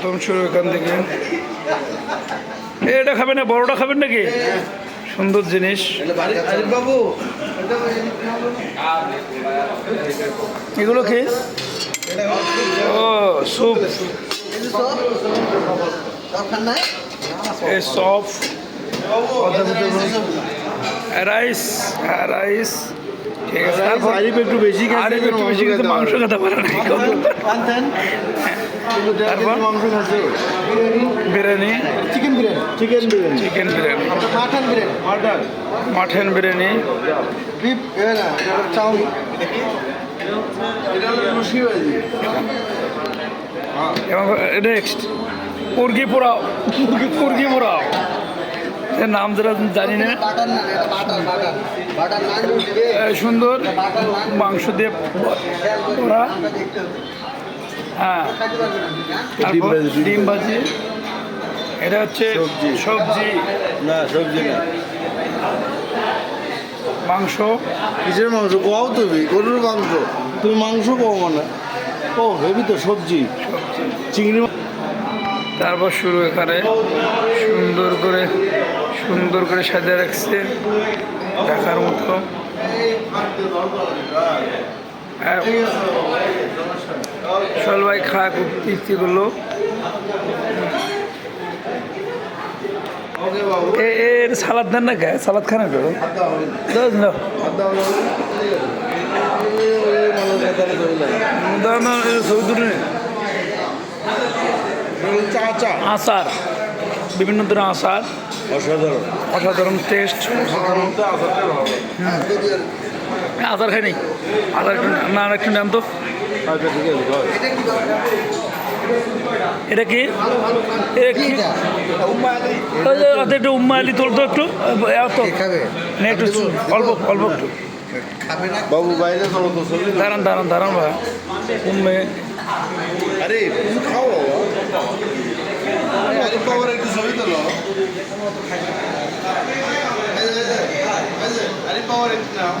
প্রথম শুরু এখান থেকে। এটা খাবেন না বড়টা খাবেন নাকি? সুন্দর জিনিস। বাবু এগুলো কি? ও স্যুপ। এই সফ রাইস হ্যাঁ রাইস। ঠিক আছে। তারপর আরিফ একটু বেশি খাচ্ছে, আরিফ একটু বেশি কিন্তু মাংস খেতে পারে না। তারপর? মাংস খাচ্ছে biryani? Chicken biryani. Chicken biryani. Chicken biryani. Mutton biryani. Mutton mutton biryani. Beef chowmein এবং নেক্সট মুরগি পোড়াও। মুরগি পোড়াও। এর নাম যেটা জানি না। সুন্দর। মাংস দিয়ে হবে হ্যাঁ। ডিম ভাজি এটা হচ্ছে সবজি। না সবজি না। মাংস। কিসের মাংস? কোয়াও তুমি গরুর মাংস। তুমি মাংস পাও মানে? ও ভেবি তো সবজি। চিংড়ি তারপর শুরু এখানে সুন্দর করে সুন্দর করে সাজিয়ে রাখছে দেখার মতো। হ্যাঁ, চল ভাই খা খুব তৃপ্তি করল। এর সালাদ দেন না কে? সালাদ খান একটু ছবি তুলে আচার বিভিন্ন ধরনের আচার। অসাধারণ। অসাধারণ টেস্ট ভালো আচার খাই নি আচার একটু না আর একটু নেন তো। আচ্ছা এটা কি? ওতে একটু উম্মা আলি তো একটু। অল্প অল্প একটু। বাবু বাইরে। দাঁড়ান দাঁড়ান দাঁড়ান ভাই। উম্মে আরে বাবার একটু ছবি তোলো। আরে বাবার একটু নাও।